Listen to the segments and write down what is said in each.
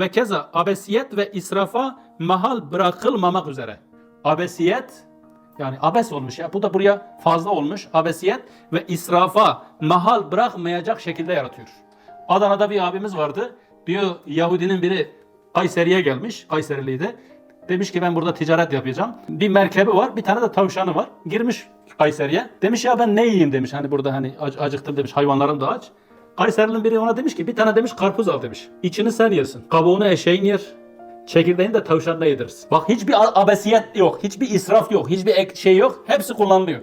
Ve keza abesiyet ve israfa mahal bırakılmamak üzere. Abesiyet yani abes olmuş ya. Bu da buraya fazla olmuş. Abesiyet ve israfa mahal bırakmayacak şekilde yaratıyor. Adana'da bir abimiz vardı. Diyor Yahudinin biri Kayseri'ye gelmiş. Kayseriliydi. Demiş ki ben burada ticaret yapacağım. Bir merkebi var, bir tane de tavşanı var. Girmiş Kayseri'ye. Demiş ya ben ne yiyeyim demiş. Hani burada hani ac- acıktım demiş. Hayvanlarım da aç. Kayserili'nin biri ona demiş ki bir tane demiş karpuz al demiş. İçini sen yersin. Kabuğunu eşeğin yer. Çekirdeğini de tavşanla yediririz. Bak hiçbir abesiyet yok, hiçbir israf yok, hiçbir şey yok. Hepsi kullanılıyor.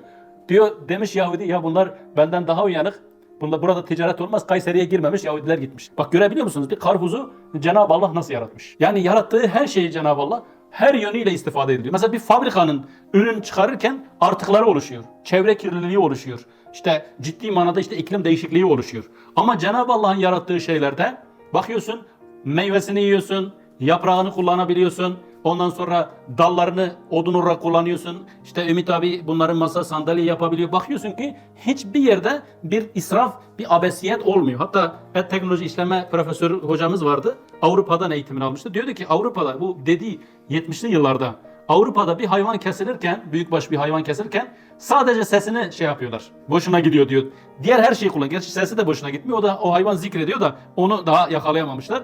Diyor demiş Yahudi ya bunlar benden daha uyanık. Bunda burada ticaret olmaz. Kayseri'ye girmemiş Yahudiler gitmiş. Bak görebiliyor musunuz? Bir karpuzu Cenab-ı Allah nasıl yaratmış? Yani yarattığı her şeyi Cenab-ı Allah her yönüyle istifade ediliyor. Mesela bir fabrikanın ürün çıkarırken artıkları oluşuyor. Çevre kirliliği oluşuyor. İşte ciddi manada işte iklim değişikliği oluşuyor. Ama Cenab-ı Allah'ın yarattığı şeylerde bakıyorsun meyvesini yiyorsun, yaprağını kullanabiliyorsun. Ondan sonra dallarını odun olarak kullanıyorsun. İşte Ümit abi bunların masa sandalye yapabiliyor. Bakıyorsun ki hiçbir yerde bir israf, bir abesiyet olmuyor. Hatta et teknoloji işleme profesörü hocamız vardı. Avrupa'dan eğitimini almıştı. Diyordu ki Avrupa'da bu dediği 70'li yıllarda Avrupa'da bir hayvan kesilirken, büyükbaş bir hayvan kesilirken sadece sesini şey yapıyorlar. Boşuna gidiyor diyor. Diğer her şeyi kullan. Gerçi sesi de boşuna gitmiyor. O da o hayvan zikrediyor da onu daha yakalayamamışlar.